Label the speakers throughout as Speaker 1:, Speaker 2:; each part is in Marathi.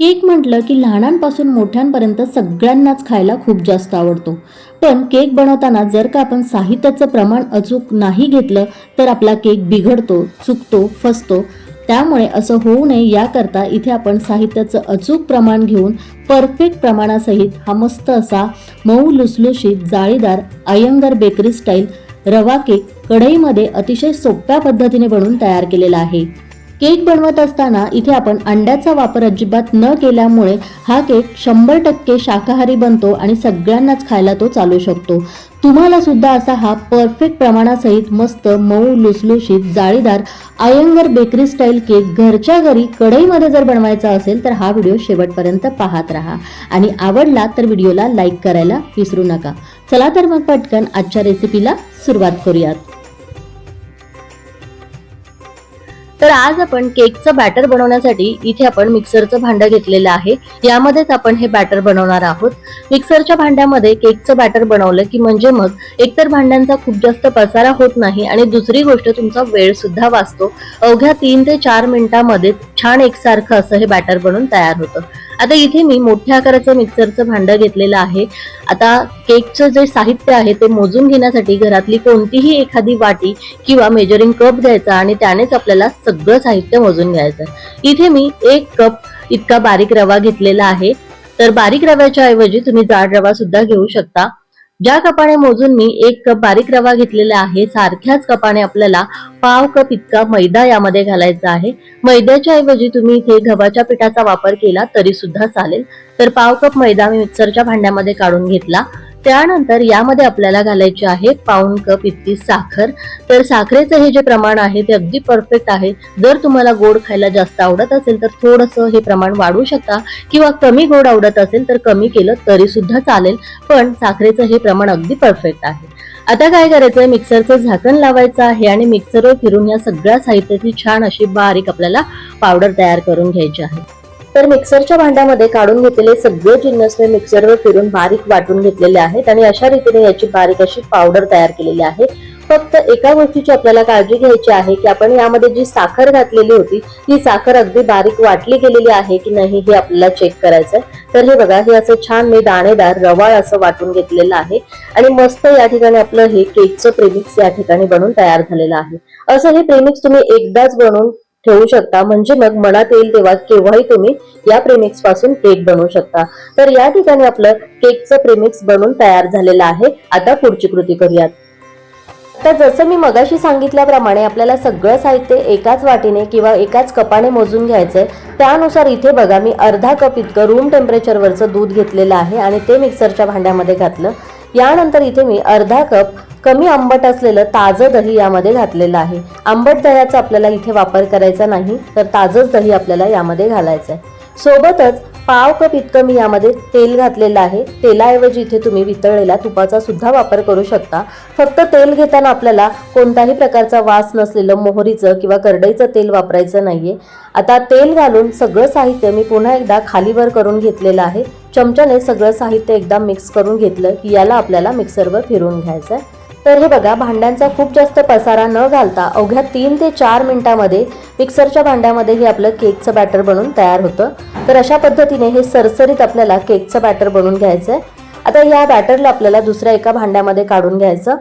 Speaker 1: केक म्हटलं की लहानांपासून मोठ्यांपर्यंत सगळ्यांनाच खायला खूप जास्त आवडतो. पण केक बनवताना जर का आपण साहित्याचं प्रमाण अचूक नाही घेतलं तर आपला केक बिघडतो चुकतो फसतो. त्यामुळे असं होऊ नये. याकरता इथे आपण साहित्याचं अचूक प्रमाण घेऊन परफेक्ट प्रमाणासहित हा मस्त असा मऊ लुसलुशीत जाळीदार Iyengar bakery style rava cake कढईमध्ये अतिशय सोप्या पद्धतीने बनवून तयार केलेला आहे. केक बनवत असताना इथे आपण अंड्याचा वापर अजिबात न केल्यामुळे हा केक शंभर टक्के शाकाहारी बनतो आणि सगळ्यांनाच खायला तो चालू शकतो. तुम्हाला सुद्धा असा हा परफेक्ट प्रमाणासहित मस्त मऊ लुसलुशीत जाळीदार आयंगर बेकरी स्टाईल केक घरच्या घरी कढईमध्ये जर बनवायचा असेल तर हा व्हिडिओ शेवटपर्यंत पाहत राहा. आणि आवडला तर व्हिडिओला लाईक करायला विसरू नका. चला तर मग पटकन आजच्या रेसिपीला सुरुवात करूयात. तर आज आपण केकचं बॅटर बनवण्यासाठी इथे आपण मिक्सरचं भांडं घेतलेलं आहे. यामध्येच आपण हे बॅटर बनवणार आहोत. मिक्सरच्या भांड्यामध्ये केकचं बॅटर बनवलं की म्हणजे मग एकतर भांड्यांचा खूप जास्त पसारा होत नाही आणि दुसरी गोष्ट तुमचा वेळ सुद्धा वाचतो. अवघ्या तीन ते चार मिनिटांमध्ये छान एकसारखं असं हे बॅटर बनून तयार होतं. आता इथे मी मोठ्या आकाराचं मिक्सरचं भांडं घेतलेलं आहे. आता केकचं जे साहित्य आहे ते मोजून घेण्यासाठी घरातली कोणतीही एखादी वाटी किंवा मेजरिंग कप घ्यायचा आणि त्यानेच आपल्याला सगळं साहित्य मोजून घ्यायचं. इथे मी एक कप इतका बारीक रवा घेतलेला आहे. तर बारीक रव्याच्या ऐवजी तुम्ही जाड रवा सुद्धा घेऊ शकता. ज्या कपाने मोजून मी एक कप बारीक रवा घेतलेला आहे सारख्याच कपाने आपल्याला पाव कप इतका मैदा यामध्ये घालायचा आहे. मैद्याच्या ऐवजी तुम्ही इथे गव्हाच्या पिठाचा वापर केला तरी सुद्धा चालेल. तर पाव कप मैदा मी मिक्सरच्या भांड्यामध्ये काढून घेतला. त्यानंतर यामध्ये आपल्याला घालायची आहे पाऊन कप इतकी साखर. तर साखरेचं हे जे प्रमाण आहे ते अगदी परफेक्ट आहे. जर तुम्हाला गोड खायला जास्त आवडत असेल तर थोडंसं हे प्रमाण वाढवू शकता किंवा कमी गोड आवडत असेल तर कमी केलं तरी सुद्धा चालेल. पण साखरेचं हे प्रमाण अगदी परफेक्ट आहे. आता काय करायचंय? मिक्सरचं झाकण लावायचं आहे आणि मिक्सरवर फिरून या सगळ्या साहित्याची छान अशी बारीक आपल्याला पावडर तयार करून घ्यायची आहे. तर मिक्सरच्या भांड्यामध्ये काढून घेतलेले सगळे जिन्नस मी मिक्सरवर फिरून बारीक वाटून घेतलेले आहेत आणि अशा रीतीने याची बारीक अशी पावडर तयार केलेली आहे. फक्त एका गोष्टीची आपल्याला काळजी घ्यायची आहे की आपण यामध्ये जी साखर घातलेली होती ती साखर अगदी बारीक वाटली गेलेली आहे की नाही हे आपल्याला चेक करायचं आहे तर हे बघा हे असं छान मी दाणेदार रवाळ असं वाटून घेतलेलं आहे आणि मस्त या ठिकाणी आपलं हे केकचं प्रेमिक्स या ठिकाणी बनून तयार झालेलं आहे. असं हे प्रेमिक्स तुम्ही एकदाच बनवून ठेवू शकता. म्हणजे मग मनात येईल तेव्हा केव्हाही तुम्ही या प्रेमिक्सपासून केक बनवू शकता. तर या ठिकाणी आपलं केकचं प्रेमिक्स बनून तयार झालेलं आहे. आता पुढची कृती करूयात. तर जसं मी मगाशी सांगितल्याप्रमाणे आपल्याला सगळं साहित्य एकाच वाटीने किंवा एकाच कपाने मोजून घ्यायचंय त्यानुसार इथे बघा मी अर्धा कप इतकं रूम टेम्परेचरवरचं दूध घेतलेलं आहे आणि ते मिक्सरच्या भांड्यामध्ये घातलं. यानंतर इथे मी अर्धा कप कमी आंबट असलेलं ताजं दही यामध्ये घातलेलं आहे. आंबट दह्याचा आपल्याला इथे वापर करायचा नाही तर ताजंच दही आपल्याला यामध्ये घालायचं आहे सोबतच पाव कप इतकं मी यामध्ये तेल घातलेलं आहे. तेलाऐवजी इथे तुम्ही वितळलेल्या तुपाचा सुद्धा वापर करू शकता. फक्त तेल घेताना आपल्याला कोणताही प्रकारचा वास नसलेलं मोहरीचं किंवा करडईचं तेल वापरायचं नाहीये. आता तेल घालून सगळं साहित्य मी पुन्हा एकदा खालीवर करून घेतलेलं आहे. चमच्याने सगळं साहित्य एकदा मिक्स करून घेतलं की याला आपल्याला मिक्सरवर फिरवून घ्यायचं आहे तर हे बघा भांड्यांचा खूप जास्त पसारा न घालता अवघ्या तीन ते चार मिनिटामध्ये मिक्सरच्या भांड्यामध्ये हे आपलं केकचं बॅटर बनून तयार होतं. तर अशा पद्धतीने हे सरसरीत आपल्याला केकचं बॅटर बनवून घ्यायचं आहे आता या बॅटरला आपल्याला दुसऱ्या एका भांड्यामध्ये काढून घ्यायचं.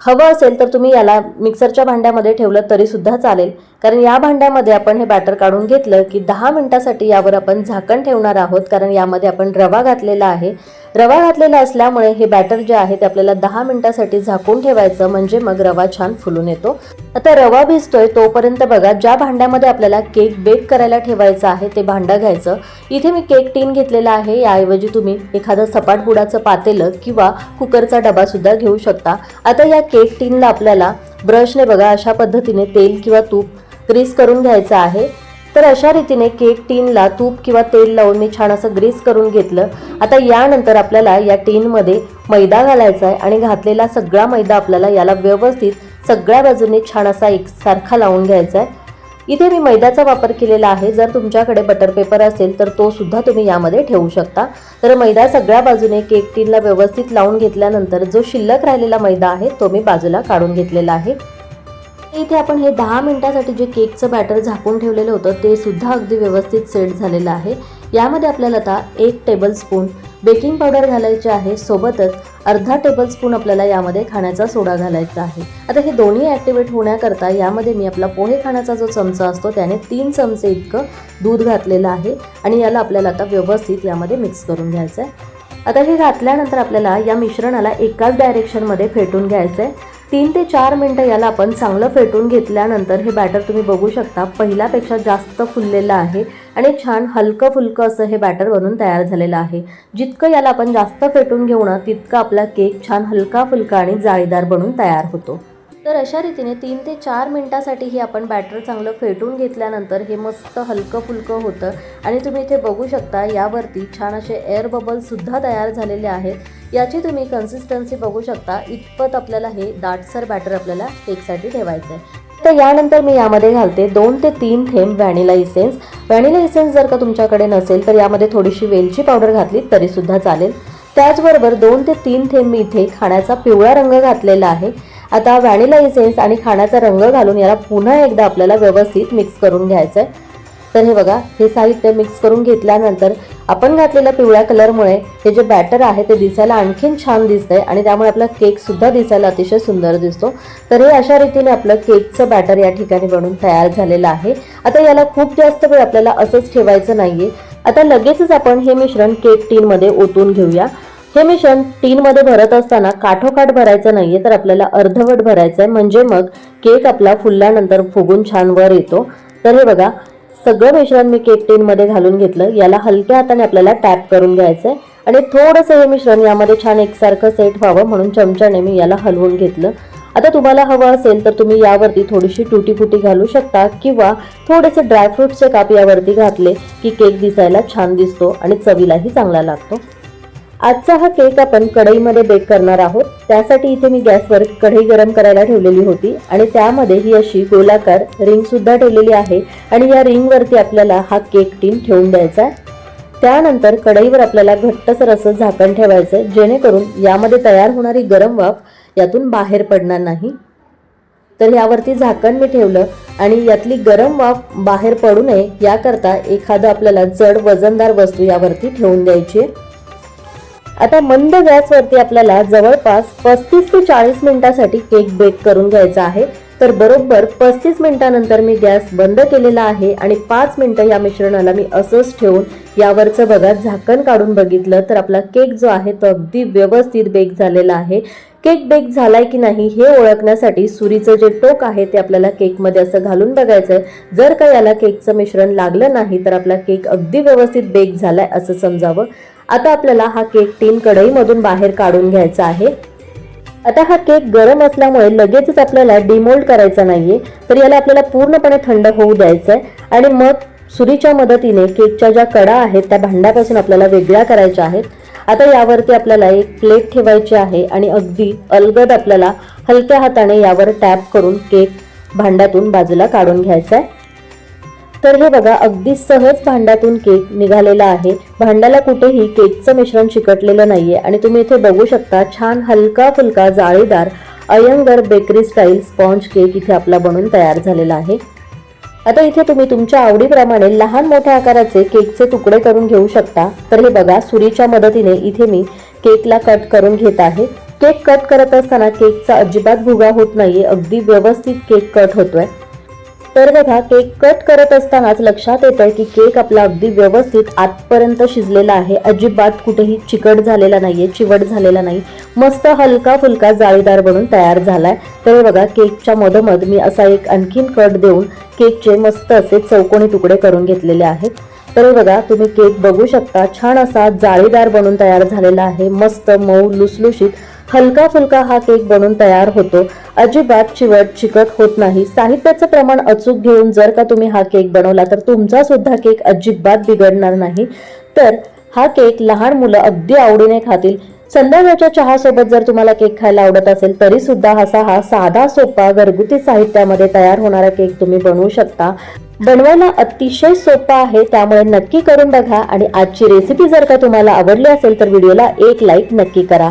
Speaker 1: हवं असेल तर तुम्ही याला मिक्सरच्या भांड्यामध्ये ठेवलं तरीसुद्धा चालेल. कारण या भांड्यामध्ये आपण हे बॅटर काढून घेतलं की दहा मिनटासाठी यावर आपण झाकण ठेवणार आहोत कारण यामध्ये आपण रवा घातलेला आहे. रवा घातलेला असल्यामुळे हे बॅटर जे आहे ते आपल्याला दहा मिनटासाठी झाकून ठेवायचं म्हणजे मग रवा छान फुलून येतो. आता रवा भिजतोय तोपर्यंत बघा ज्या भांड्यामध्ये आपल्याला केक बेक करायला ठेवायचं आहे ते भांडं घ्यायचं. इथे मी केक टीन घेतलेला आहे याऐवजी तुम्ही एखादं सपाट बुडाचं पातेलं किंवा कुकरचा डबासुद्धा घेऊ शकता. आता या केक टीनला आपल्याला ब्रशने बघा अशा पद्धतीने तेल किंवा तूप ग्रीस करून घ्यायचं आहे. तर अशा रीतीने केक टीनला तूप किंवा तेल लावून मी छान असं ग्रीस करून घेतलं. आता यानंतर आपल्याला या टीनमध्ये मैदा घालायचा आहे आणि घातलेला सगळा मैदा आपल्याला याला व्यवस्थित सगळ्या बाजूने छान असा एकसारखा लावून घ्यायचा आहे. इथे मी मैद्याचा वापर केलेला आहे. जर तुमच्याकडे बटर पेपर असेल तर तो सुद्धा तुम्ही यामध्ये ठेवू शकता. तर मैदा सगळ्या बाजूने केक टीनला व्यवस्थित लावून घेतल्यानंतर जो शिल्लक राहिलेला मैदा आहे तो मी बाजूला काढून घेतलेला आहे. इथे आपण हे दहा मिनिटासाठी जे केकचं बॅटर झाकून ठेवलेलं होतं ते सुद्धा अगदी व्यवस्थित सेट झालेलं आहे. यामध्ये आपल्याला आता एक टेबल स्पून बेकिंग पावडर घालायची आहे. सोबतच अर्धा टेबल स्पून आपल्याला यामध्ये खाण्याचा सोडा घालायचा आहे. आता हे दोन्ही ॲक्टिवेट होण्याकरता यामध्ये मी आपला पोहे खाण्याचा जो चमचा असतो त्याने तीन चमचे इतकं दूध घातलेलं आहे. आणि याला आपल्याला आता व्यवस्थित यामध्ये मिक्स करून घ्यायचं आहे आता हे घातल्यानंतर आपल्याला या मिश्रणाला एकाच डायरेक्शनमध्ये फेटून घ्यायचं आहे तीन ते चार मिनटं याला आपण चांगलं फेटून घेतल्यानंतर हे बॅटर तुम्ही बघू शकता. पहिल्यापेक्षा जास्त फुललेलं आहे आणि छान हलकं फुलकं असं हे बॅटर बनून तयार झालेलं आहे. जितकं याला आपण जास्त फेटून घेऊ ना तितकं आपला केक छान हलका फुलका आणि जाळीदार बनून तयार होतो. तर अशा रीतीने तीन ते चार मिनटासाठी हे आपण बॅटर चांगलं फेटून घेतल्यानंतर हे मस्त हलकं फुलकं होतं. आणि तुम्ही इथे बघू शकता यावरती छान असे एअर बबल्ससुद्धा तयार झालेले आहेत. याची तुम्ही कन्सिस्टन्सी बघू शकता. इतपत आपल्याला हे दाटसर बॅटर आपल्याला केकसाठी ठेवायचं आहे. तर यानंतर मी यामध्ये घालते दोन ते तीन थेंब व्हॅनिला इसेन्स व्हॅनिला इसेन्स जर का तुमच्याकडे नसेल तर यामध्ये थोडीशी वेलची पावडर घातली तरीसुद्धा चालेल. त्याचबरोबर दोन ते तीन थेंब मी इथे खाण्याचा पिवळा रंग घातलेला आहे. आता व्हॅनिला इसेन्स आणि खाण्याचा रंग घालून याला पुन्हा एकदा आपल्याला व्यवस्थित मिक्स करून घ्यायचं आहे तर हे बघा हे साहित्य मिक्स करून घेतल्यानंतर आपण घातलेल्या पिवळ्या कलरमुळे हे जे बॅटर आहे ते दिसायला आणखीन छान दिसतंय आणि त्यामुळे आपला केकसुद्धा दिसायला अतिशय सुंदर दिसतो. तर हे अशा रीतीने आपलं केकचं बॅटर या ठिकाणी बनून तयार झालेलं आहे. आता याला खूप जास्त वेळ आपल्याला असंच ठेवायचं नाही आता लगेचच आपण हे मिश्रण केक टीनमध्ये ओतून घेऊया. हे मिश्रण टीनमध्ये भरत असताना काठोकाठ भरायचं नाहीये तर आपल्याला अर्धवट भरायचं आहे म्हणजे मग केक आपला फुलल्यानंतर फुगून छान वर येतो. तर हे बघा सगळं मिश्रण मी केक टीनमध्ये घालून घेतलं. याला हलक्या हाताने आपल्याला टॅप करून घ्यायचं आहे आणि थोडंसं हे मिश्रण यामध्ये छान एकसारखं सेट व्हावं म्हणून चमच्याने मी याला हलवून घेतलं. आता तुम्हाला हवं असेल तर तुम्ही यावरती थोडीशी तुटी फुटी घालू शकता किंवा थोडेसे ड्रायफ्रुट्सचे काप यावरती घातले की केक दिसायला छान दिसतो आणि चवीलाही चांगला लागतो. आजचा हा केक आपण कढईमध्ये बेक करणार आहोत. त्यासाठी इथे मी गॅसवर कढई गरम करायला ठेवलेली होती आणि त्यामध्ये ही अशी गोलाकार रिंग सुद्धा ठेवलेली आहे आणि या रिंगवरती आपल्याला हा केक टीन ठेवून द्यायचा आहे. त्यानंतर कढईवर आपल्याला घट्टसर असं झाकण ठेवायचं आहे जेणेकरून यामध्ये तयार होणारी गरम वाफ यातून बाहेर पडणार नाही. तर यावरती झाकण मी ठेवलं आणि यातली गरम वाफ बाहेर पडू नये याकरता एखादं आपल्याला जड वजनदार वस्तू यावरती ठेवून द्यायची आहे. आता मंद गॅसवरती आपल्याला जवळपास पस्तीस ते चाळीस मिनिटासाठी केक बेक करून घ्यायचा आहे. तर बरोबर पस्तीस मिनिटानंतर मी गॅस बंद केलेला आहे आणि पाच मिनिटं या मिश्रणाला मी असंच ठेवून यावरचं बघा झाकण काढून बघितलं तर आपला केक जो आहे तो अगदी व्यवस्थित बेक झालेला आहे. केक बेक झालाय की नाही हे ओळखण्यासाठी सुरीचं जे टोक आहे ते आपल्याला केकमध्ये असं घालून बघायचं आहे जर का याला केकचं मिश्रण लागलं नाही तर आपला केक अगदी व्यवस्थित बेक झालाय असं समजावं. आता आपल्याला हा केक तीन कढईमधून बाहेर काढून घ्यायचा आहे. आता हा केक गरम असल्यामुळे लगेचच आपल्याला डिमोल्ड करायचा नाहीये तर याला आपल्याला पूर्णपणे थंड होऊ द्यायचं आहे आणि मग सुरीच्या मदतीने केकच्या ज्या कडा आहेत त्या भांड्यापासून आपल्याला वेगळ्या करायच्या आहेत. आता यावरती आपल्याला एक प्लेट ठेवायची आहे आणि अगदी अलगद आपल्याला हलक्या हाताने यावर टॅप करून केक भांड्यातून बाजूला काढून घ्यायचा आहे तर हे बघा अगदी सहज भांड्यातून केक निघालेला आहे. भांड्याला कुठेही केकचं मिश्रण चिकटलेलं नाहीये. आणि तुम्ही इथे बघू शकता छान हलका फुलका जाळीदार Iyengar bakery style sponge cake इथे आपला बनून तयार झालेला आहे. आता इथे तुम्ही तुमच्या आवडीप्रमाणे लहान मोठ्या आकाराचे केकचे तुकडे करून घेऊ शकता. तर हे बघा सुरीच्या मदतीने इथे मी केकला कट करून घेत आहे. केक कट करत असताना केकचा अजिबात भुगा होत नाहीये. अगदी व्यवस्थित केक कट होतोय. तर बघा केक कट करत असतानाच लक्षात येतं की केक आपला अगदी व्यवस्थित आतपर्यंत शिजलेला आहे. अजिबात कुठेही चिकट झालेला नाहीये चिवट झालेला नाही. मस्त हलका फुलका जाळीदार बनून तयार झालाय. तर बघा केकच्या मधोमध मी असा एक आणखीन कट देऊन केकचे मस्त असे चौकोनी तुकडे करून घेतलेले आहेत. तर बघा तुम्ही केक बघू शकता. छान असा जाळीदार बनून तयार झालेला आहे. मस्त मऊ लुसलुशीत हलका फुलका हा केक बनून तयार होतो. अजिबात चिवट चिकट होत नाही. साहित्याचं प्रमाण अचूक घेऊन जर का तुम्ही हा केक बनवला तर तुमचा सुद्धा केक अजिबात बिघडणार नाही. तर हा केक लहान मुलं अगदी आवडीने खातील. संध्याकाळच्या चहासोबत जर तुम्हाला केक खायला आवडत असेल तरी सुद्धा असा हा साधा सोपा घरगुती साहित्यामध्ये तयार होणारा केक तुम्ही बनवू शकता. बनवायला अतिशय सोपा आहे त्यामुळे नक्की करून बघा. आणि आजची रेसिपी जर का तुम्हाला आवडली असेल तर व्हिडिओला एक लाईक नक्की करा.